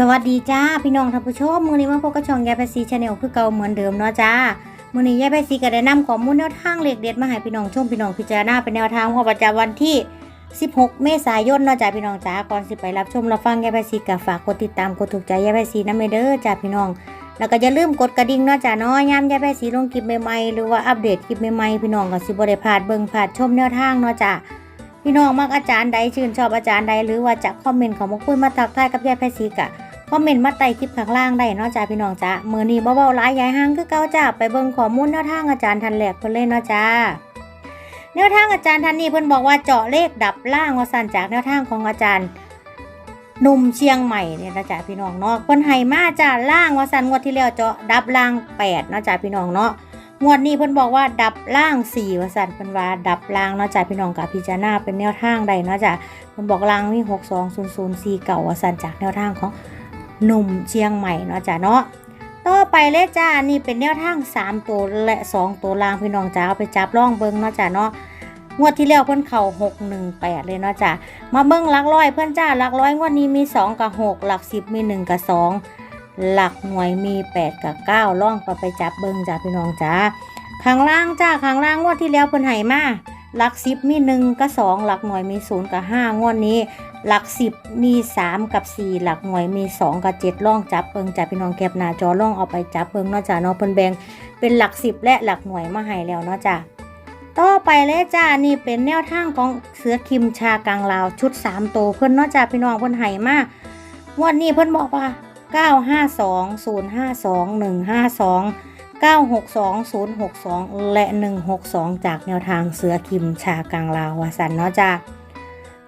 สวัสดีจ้าพี่น้องท่านผู้ชมมือนี้มาพบกับช่องยายแพซีชาแนลคือเก่าเหมือนเดิมเนาะจ้ามือนี้ยายแพซีก็ได้นำข้อมูลแนวทางเลขเด็ดมาให้พี่น้องชมพี่น้องพิจารณาเป็นแนวทางของประจำวันที่ 16 เมษายนเนาะจ้าพี่น้องจ้าก่อนสิไปรับชมรับฟังยายแพซีก็ฝากกดติดตามกดถูกใจยายแพซีนำเด้อจ้าพี่น้อง แล้วก็อย่าลืมกดกระดิ่งเนาะจ้าเนาะยามยายแพซีลงคลิปใหม่ๆหรือว่าอัปเดตคลิปใหม่ๆพี่น้องก็สิบ่ได้พลาดเบิ่งพลาดชมแนวทางเนาะจ้าพี่น้องมักอาจารย์ใดชื่นชอบอาจารย์ใดหรือว่าจะคอมเมนต์ของมาคุยมาทักทายกับยายแพซีกะ คอมเมนต์มาใต้คลิปข้างล่างได้เนาะจ้าพี่น้องจ้ามือนี้เบาๆหลายยายห้างคือเก่าจ้าไปเบิ่งข้อมูลแนวทางอาจารย์ทันแหลกเพิ่นเลยเนาะจ้าแนวทางอาจารย์ทันนี้เพิ่นบอกว่าเจาะเลขดับล่างว่าสั่นจากแนวทางของอาจารย์หนุ่มเชียงใหม่เนี่ยนะจ้าพี่น้องเนาะเพิ่นให้มาจ้าล่างว่าสั่นงวดที่แล้วเจาะดับล่างแปดนะจ้าพี่น้องเนาะงวดนี้เพิ่นบอกว่าดับล่างสี่ว่าสั่นเพิ่นว่าดับล่างนะจ้ะพี่น้องกับพิจารณาเป็นแนวทางใดนะจ้ะเพิ่นบอกล่างมีหกสองศูนย์ศูนย์สี่เก่าว่าสั่นจากแนวทางของ หนุ่มเชียงใหม่เนาะจ้ะเนาะต่อไปเลยจ้านี่เป็นแนวทางสามตัวและสองตัวล่างพี่น้องจ้าเอาไปจับล่องเบิ้งเนาะจ้ะเนาะงวดที่แล้วเพิ่อนเข่าหกหนึ่งแปดเลยเนาะจ้ะมาเบิ้งหลักร้อยเพิ่อนจ้าหลักร้อยงวดนี้มีสองกับหกหลักสิบมีหนึ่งกับสองหลักหน่วยมีแปดกับเก้าล่องไปไปจับเบิ้งจ้าพี่น้องจ้าข้างล่างจ้าข้างล่างงวดที่แล้วเพิ่อนให้มาหลักสิบมีหนึ่งกับสองหลักหน่วยมีศูนย์กับห้างวดนี้ หลักสิบมีสามกับสี่หลักหน่วยมีสองกับเจ็ดล่องจับเบิงจ้าพี่น้องแคปหน้าจอล่องเอาไปจับเบิงเนาะจ้าเนาะเพิ่นแบงเป็นหลักสิบและหลักหน่วยมาให้แล้วเนาะจ้าต่อไปเลยจ้านี่เป็นแนวทางของเสือคิมชากลางลาวชุดสามตัวเพิ่นเนาะจ้าพี่น้องเพิ่นให้มางวดนี้เพิ่นบอกว่าเก้าห้าสองศูนย์ห้าสองหนึ่งห้าสอง962062และ162จากแนวทางเสือคิมชากลางลาววสันเนาะจ้า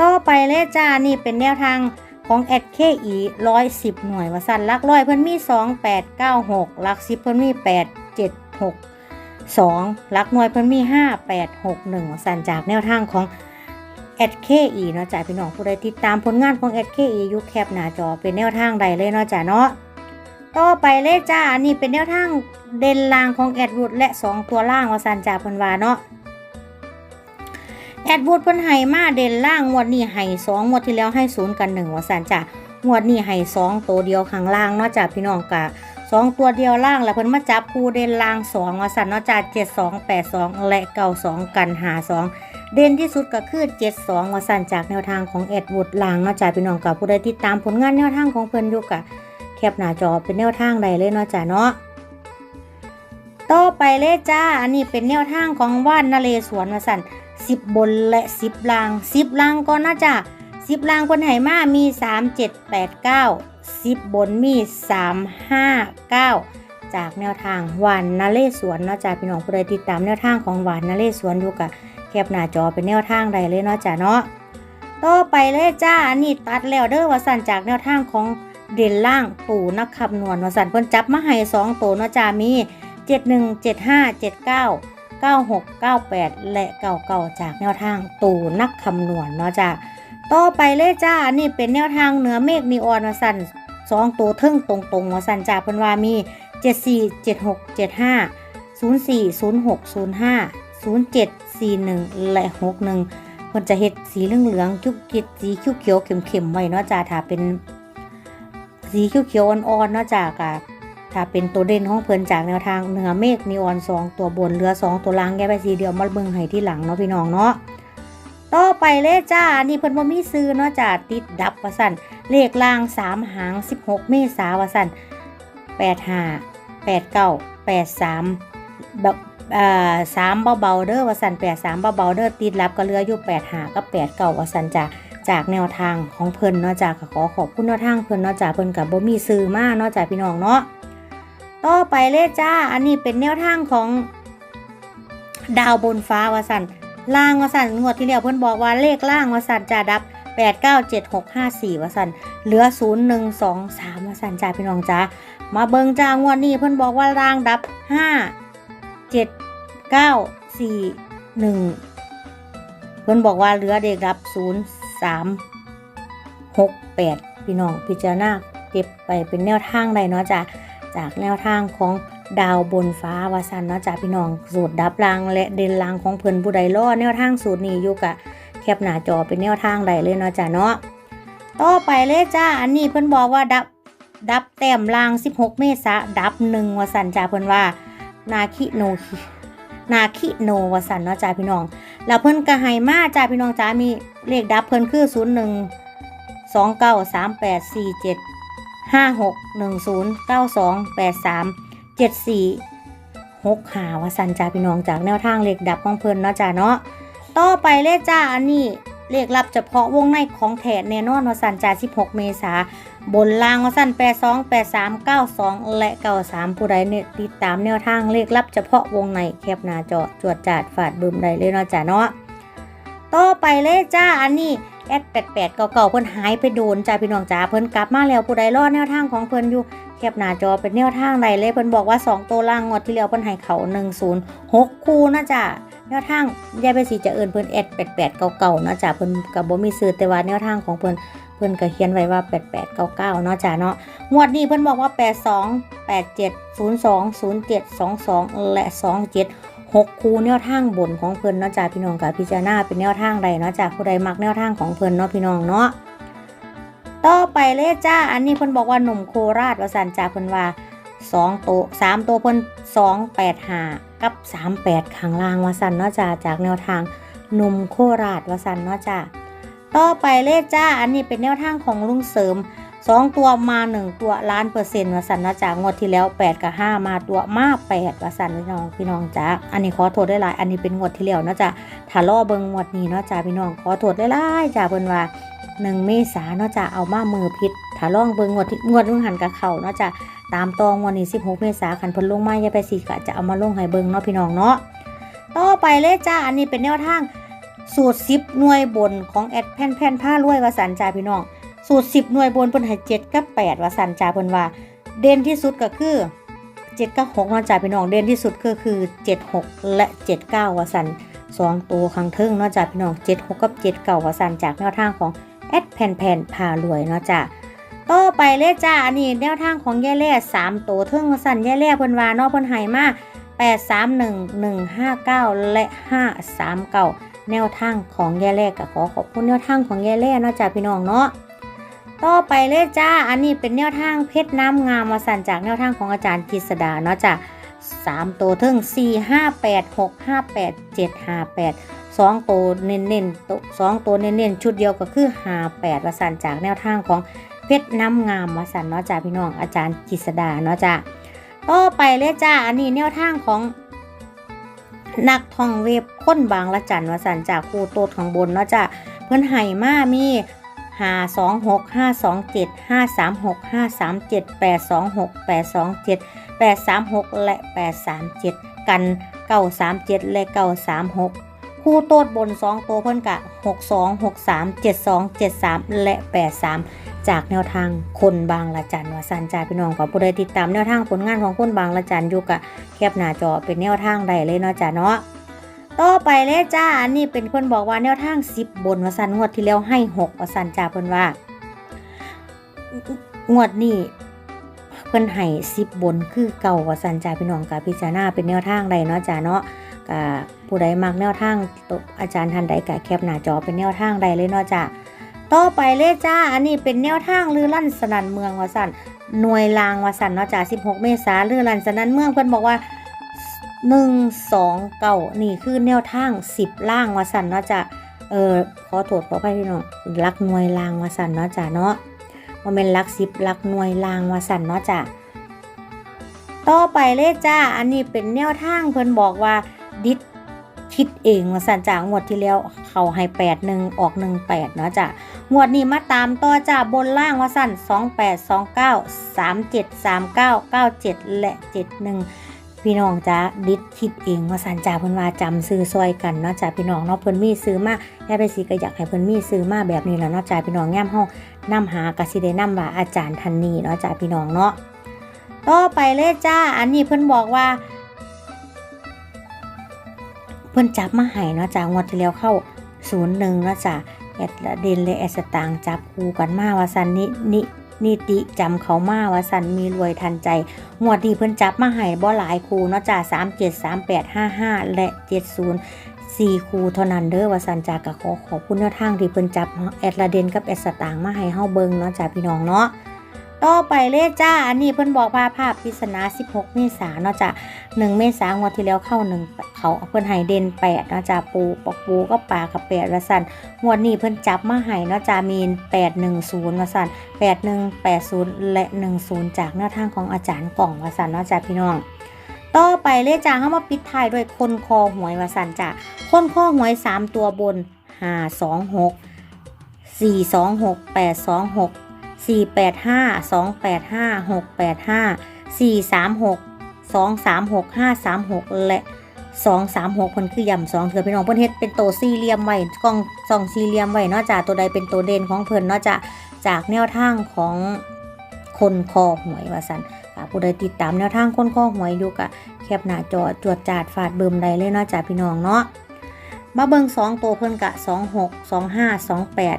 ต่อไปเลยจ้านี่เป็นแนวทางของแอดเคอีร้อยสิบหน่วยวาสันลักร้อยเพิ่นมี2896ลักสิบเพิ่นมี8762ลักหน่วยเพิ่นมี5861วาสันจากแนวทางของแอดเคอีเนาะจ้าพี่น้องผู้ใดติดตามผลงานของแอดเคอียุคแคปหน้าจอเป็นแนวทางใดเลยเนาะจ้าเนาะต่อไปเลยจ้าอันนี้เป็นแนวทางเด่นล่างของแอดวูดและ 2 ตัวล่างวาสันจ่าเพิ่นวาเนาะ แอดวูดเพิ่นให้มาเด่นล่างงวดนี้ให้สองงวดที่แล้วให้ศูนย์กันหนึ่งวาสันจ่างวดนี้ให้สองตัวเดียวข้างล่างเนาะจ้าพี่น้องกะสองตัวเดียวล่างแล้วเพิ่นมาจับคู่เด่นล่างสองวาสันเนาะจ้าเจ็ดสองแปดสองและเก้าสองกันหาสองเด่นที่สุดก็คือเจ็ดสองวาสันจากแนวทางของแอดวูดล่างเนาะจ้าพี่น้องกับผู้ใดติดตามผลงานแนวทางของเพิ่นอยู่กะแคปหน้าจอเป็นแนวทางใดเลยเนาะจ้ะเนาะต่อไปเลยจ้า อันนี้เป็นแนวทางของว่านนาเรศวรมาสั่น สิบบนและสิบล่างสิบล่างก็น่าจะสิบล่างคนไหมามีสามเจ็ดแปดเก้าสิบบนมีสามห้าเก้าจากแนวทางหวานนาเรศวรเนาะจ้ะพี่น้องผู้ใดติดตามแนวทางของหวานนาเรศวรอยู่กับแคปหน้าจอเป็นแนวทางใดเลยเนาะจ้ะเนาะต่อไปเลยจ้าอันนี้ตัดแล้วเด้อว่าสั่นจากแนวทางของเด่นล่างปู่นักคำนวณวสันเพิ่นจับมาให้สองตัวเนาะจ้ามีเจ็ดหนึ่งเจ็ดห้าเจ็ดเก้า เก้าหกเก้าแปดและเก้าเก้าจากแนวทางตูนักคำนวณเนาะจ้าต่อไปเลยจ้านนี้เป็นแนวทางเหนือเมฆนีออนวสันสองตัวเทิงตรงตรงๆวสันจ้าเพิ่นว่ามีเจ็ดสี่เจ็ดหกเจ็ดห้าศูนย์สี่ศูนย์หกศูนย์ห้าศูนย์เจ็ดสี่หนึ่งและหกหนึ่งเพิ่นจะเฮ็ดสีเหลืองๆจุกจิตสีเขียวๆเข็มๆไว้เนาะจ้าถ้าเป็นสีเขียวๆอ่อนๆเนาะจ้ากอะ ถ้าเป็นตัวเด่นของเพลินจากแนวทางเหนือเมฆนีออนสองตัวบนเรือสองตัวล่างแยกไปสีเดียวมาเบิ่งให้ที่หลังเนาะพี่น้องเนาะต่อไปเลยจ้า นี่เพิ่นบ่มีซื้อเนาะจ้าติดดับว่าสั่นเลขล่างสามหาง 16 เมษาว่าสั่น85 89 83แบบอ่าสามเบาๆเด้อว่าสั่น83เบาๆเด้อติดรับก็เหลืออยู่85กับ89ว่าสั่นจ้าจากแนวทางของเพิ่นเนาะจากขอขอบคุณแนวทางเพิ่นเนาะจากเพิ่นกับบ่มีซื้อมาเนาะจากพี่น้องเนาะ ต่อไปเลยจ้า อันนี้เป็นแนวทางของ ดาวบนฟ้าวาสันล่างวาสันงวดที่แล้วเพิ่อนบอกว่าเลขล่างวาสันจะดับ 8 9 7 6 5 4วาสันเหลือ 0 1 2 3วาสันจ้าพี่น้องจ้ามาเบิงจ้างวดนี้เพิ่อนบอกว่าล่างดับ 5 7 9 4 1 เพิ่อนบอกว่าเหลือเด็กดับ0สามหกแปดพี่น้องพิจารณาเก็บไปเป็นแนวทางใดเนาะจ้ะ จากแนวทางของดาวบนฟ้าวาสันเนาะจ้ะพี่น้อง สูตรดับรางและเด่นรางของเพิ่นผู้ใดล่อแนวทางสูตรนี้อยู่กะแคปหน้าจอเป็นแนวทางใดเลยเนาะจ้ะเนาะต่อไปเลยจ้าอันนี้เพิ่นบอกว่าดับดับแต้มลาง 16 เมษาดับหนึ่งวสันจ่าเพิ่นว่านาคิโนนาคิโนวสันเนาะจ้าพี่น้อง แล้วเพิ่นก็ให้มาจ้าพี่น้องจ้ามีเลขดับเพิ่นคือ 0 1 2 9 3 8 4 7 5 6 1 0 9 2 8 3 7 4 6หาวสันจ้าพี่น้องจากแนวทางเลขดับของเพิ่นเนาะจ้าเนาะต่อไปเลขจ้าอันนี้เลขลับเฉพาะวงในของแถแน่นอนวสันจ้า16 เมษาบนล่างวสัน82 83 92 และ 93 ผู้ใดเนี่ยติดตามแนวทางเลขลับเฉพาะวงในแคปหน้าจอจวดจาดฝาดบึมได้เลยเนาะจ้าเนาะต่อไปเลยจ้าอันนี้ แอด88เก่าๆเพิ่นหายไปโดนจ้าพี่น้องจ้าเพิ่นกลับมาแล้วผู้ใดรอดแนวทางของเพิ่นอยู่แคปหน้าจอเป็นแนวทางใดเลยเพิ่นบอกว่า 2 ตัวล่างงวดที่แล้วเพิ่นให้เขา10 6คู่นะจ้าแนวทางยายไปสิจะเอินเพิ่นแอด88เก่าๆเนาะจ้าเพิ่นก็บ่มีซื้อแต่ว่าแนวทางของเพิ่นเพิ่นก็เขียนไว้ว่า8899เนาะจ้าเนาะงวดนี้เพิ่นบอกว่า82 87 02 07 22และ27 6คูแนวทางบนของเพิ่นเนาะจ้าพี่น้องกับพิจารณาเป็นแนวทางใดเนาะจ้าผู้ใดมักแนวทางของเพิ่นเนาะพี่น้องเนาะต่อไปเลยจ้าอันนี้เพิ่นบอกว่าหนุ่มโคราชว่าสันจ้าเพิ่นว่า2ตัว3ตัวเพิ่น285กับ38ข้างล่างวาสันเนาะจ้าจากแนวทางหนุ่มโคราชว่าสันเนาะจ้าต่อไปเลขจ้าอันนี้เป็นแนวทางของลุงเสริม 2ตัวมา1ตัวล้านเปอร์เซ็นต์วสันนะจ๊ะงวดที่แล้ว8กับ5มาตัวมา8วสันพี่น้องพี่น้องจ้าอันนี้ขอโทษได้หลายอันนี้เป็นงวดที่แล้วนะจ๊ะถ้าล่อเบิงงวดนี้เนาะจ้าพี่น้องขอโทษได้หลายจ้าเพิ่นว่า1เมษาเนาะจ้าเอามามือพิษถ้าล่องเบิงงวดที่งวดลุงหันกับเขาเนาะจ้าตามตองวันนี้ 16 เมษาคันพิ่นลงมาอย่าไปสิกะจะเอามาลงให้เบิงเนาะพี่น้องเนาะต่อไปเลขจ้าอันนี้เป็นแนวทางสูตรสิบหน่วยบนของแอดแผ่นแผ่นผ้ารวยวาสันจ่าพี่น้อง สูตรสิบหน่วยบนเพิ่นให้เจ็ดกับแปดวาสันจ่าเพิ่นว่า เด่นที่สุดก็คือเจ็ดกับหกเนาะจ่าพี่น้องเด่นที่สุดก็คือเจ็ดหกและเจ็ดเก้าวาสันสองตัวข้างเทิงเนาะจ่าพี่น้องเจ็ดหกกับเจ็ดเก้าวาสันจากแนวทางของแอดแผ่นแผ่นพารวยเนาะจ่าต่อไปเลยจ้าอันนี้แนวทางของแย่แล่สามตัวเทิงวาสันแย่แล่เพิ่นว่าเนาะเพิ่นให้มาแปดสามหนึ่งหนึ่งห้าเก้าและห้าสามเก้าแนวทางของแย่แรกก็ขอขอบคุณแนวทางของแย่แรกนาะจ้าพี่น้องเนาะ ต่อไปเลยจ้า อันนี้เป็นแนวทางเพชรน้ำงามมาสั่นจากแนวทางของอาจารย์กฤษดาเนาะจ้าสามตัวถึงสี่ห้าแปดหกห้าแปดเจ็ดห้าแปดสองตัวเน้นเน้นๆตัวสองตัวเน้นเน้นๆ ชุดเดียวก็คือห้าแปดมาสั่นจากแนวทางของเพชรน้ำงามมาสั่นเนาะจ้าพี่น้องอาจารย์กฤษดาเนาะจ้าต่อไปเลยจ้า อันนี้แนวทางของนักท่องเว็บค้นบางละจันวสันจากครูโตดข้างบนเนาะจ้ะเพิ่นไห่มามี หาสองหกห้าสองเจ็ดห้าสามหกห้าสามเจ็ดแปดสองหกแปดสองเจ็ดแปดสามหกและแปดสามเจ็ดกันเก้าสามเจ็ดและเก้าสามหกคู่โตดบนสองตัวเพิ่นกะหกสองหกสามเจ็ดสองเจ็ดสามและแปดสามจากแนวทางคนบางละจันวสันจ่าพี่น้องขอผู้ใดติดตามแนวทางผลงานของคนบางละจันอยู่กะแคปหน้าจอเป็นแนวทางใดเลยเนาะจ้ะเนาะ ต่อไปเลยจ้า อันนี้เป็นคนบอกว่าแนวทาง10บนวสันงวดที่แล้วให้6วสันจ้าเพิ่นว่างวดนี้เพิ่นให้10บนคือเก่าวสันจ้าพี่น้องกับพิจารณาเป็นแนวทางใดเนาะจ้าเนาะกับผู้ใดมักแนวทางตอาจารย์ท่านใดกับแคปหน้าจอเป็นแนวทางใดเลยเนาะจ้าต่อไปเลยจ้า อันนี้เป็นแนวทางลือลั่นสนันเมืองวสันหน่วยลางวสันเนาะจ้า16 เมษาลือลั่นสนันเมืองเพิ่นบอกว่า หนึ่งสองเก่านี่คือแนวทางสิบล่างวาสันเนาะจ้ะเออขอโทษขออภัยพี่น้องลักหน่วยล่างวาสันเนาะจ้ะเนาะว่าเป็นลักสิบลักหน่วยล่างวาสันเนาะจ้ะต่อไปเลยจ้า อันนี้เป็นแนวทางเพิ่นบอกว่าดิดคิดเองวาสันจ้างวดที่แล้วเขาให้แปดหนึ่งออกหนึ่งแปดเนาะจ้ะงวดนี้มาตามต่อจ้าบนล่างวาสันสองแปดสองเก้าสามเจ็ดสามเก้าเก้าเจ็ดและเจ็ดหนึ่ง พี่น้องจ้าดิดคิดเองว่าสันจ่าเพิ่นว่าจำซื้อซอยกันเนาะจ้าพี่น้องเนาะเพิ่นมีซื้อมาแย่ไปสิก็อยากให้เพิ่นมีซื้อมาแบบนี้แหล้วเนาะจ้าพี่น้องย่ำเฮานำหากสิได้นำว่าอาจารย์ทันนีเนาะจ้าพี่น้องเนาะต่อไปเลยจ้า อันนี้เพิ่นบอกว่า เพิ่นจับมาให้เนาะจ้างวดที่แล้วเข้าศูนย์หนึ่งเนาะจ้าแอดเดนและแอดสตางจับคู่กันมาว่าสันนินิ นิติจำเขามาว่าสันมีรวยทันใจ หมวดนี้เพิ่นจับมาให้บ่หลายคูเนาะจ่าสามเจ็ดสามแปดห้าห้าและเจ็ดศูนย์สี่คูเท่านั้นเด้อว่าสันจากะขอขอบคุณแนวทางที่เพิ่นจับแอดละเดนกับแอดสตางมาให้เฮาเบิงเนาะจ่าพี่น้องเนาะ ต่อไปเลยจ้า อันนี้เพิ่นบอกว่าภาพปริศนา 16 เมษายนเนาะจ้ะ1เมษายนงวดที่แล้วเข้า1เขาเพิ่นให้เด่น8เนาะจ้ะปูปอกปูก็ปลากับ8ว่าซั่นงวดนี้เพิ่นจับมาให้เนาะจ้ะมี810ว่าซั่น8180และ10จากแนวทางของอาจารย์กล่องว่าซั่นเนาะจ้ะพี่น้องต่อไปเลยจ้าเฮามาปิดท้ายด้วยคนคอหวยว่าซั่นจ้ะคนคอหวย3ตัวบน526 426 826สี่แปดห้าสองแปดห้าหกแปด ห้าสี่สามหกสองสามหกห้าสามหกและสองสามหกคนคือย่ำสองเถือพี่น้องเพิ่นเฮ็ดเป็นโตวสี่เหลี่ยมไว้กล้องสองสี่เหลี่ยมไว้เนอกจากตัวใดเป็นตัวเด่นของเพิ่นเนอกจากจากแนวทางของคนคอหวยว่าสันค่ะผู้ใดติดตามแนวทางคนคอหวยอยู่กะแคปหน้าจอจวดจาดฟาดเบิ่มใดเลยเนอกจากพี่น้องเนาะมาเบิ่งสองตัวเพิ่นกะสองหกสองห้าสองแปด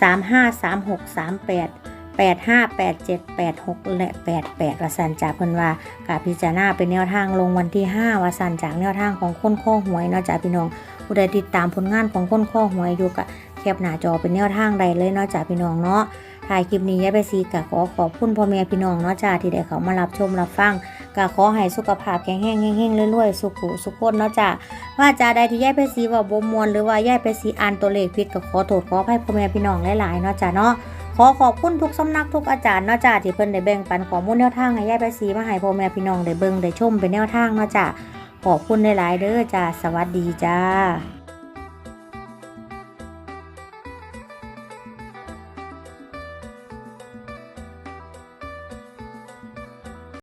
สามห้าสามหกสามแปด 8 5 8 7 8 6 และ 8 8วสันจากเพิ่นว่ากาพิจารณาเป็นแนวทางลงวันที่5วสันจากแนวทางของคนข้อหวยเนาะจาพี่น้องผู้ใดติดตามผลงานของคนข้อหวยอยู่กับแคปหน้าจอเป็นแนวทางใดเลยเนาะจาพี่น้องเนาะถ่ายคลิปนี้ยายไปซีกะขอขอบคุณพ่อแม่พี่น้องเนาะจ้าที่ได้เขามารับชมรับฟังกะขอให้สุขภาพแข็งแรงเฮงๆรวยๆสุขุสุขคนเนาะจ้าว่าจาใดที่ยายไปซีว่าบ่มวนหรือว่ายายไปซีอ่านตัวเลขผิดก็ขอโทษขออภัยพ่อแม่พี่น้องหลายๆเนาะจ้าเนาะ ขอขอบคุณทุกสำนักทุกอาจารย์เนาะจ้าที่เพิ่นได้แบ่งปันข้อมูลแนวทางให้ยายไปสีมาให้พ่อแม่พี่น้องได้เบิ่งได้ชมเป็นแนวทางเนาะจ้าขอบคุณหลายๆเด้อจ้าสวัสดีจ้า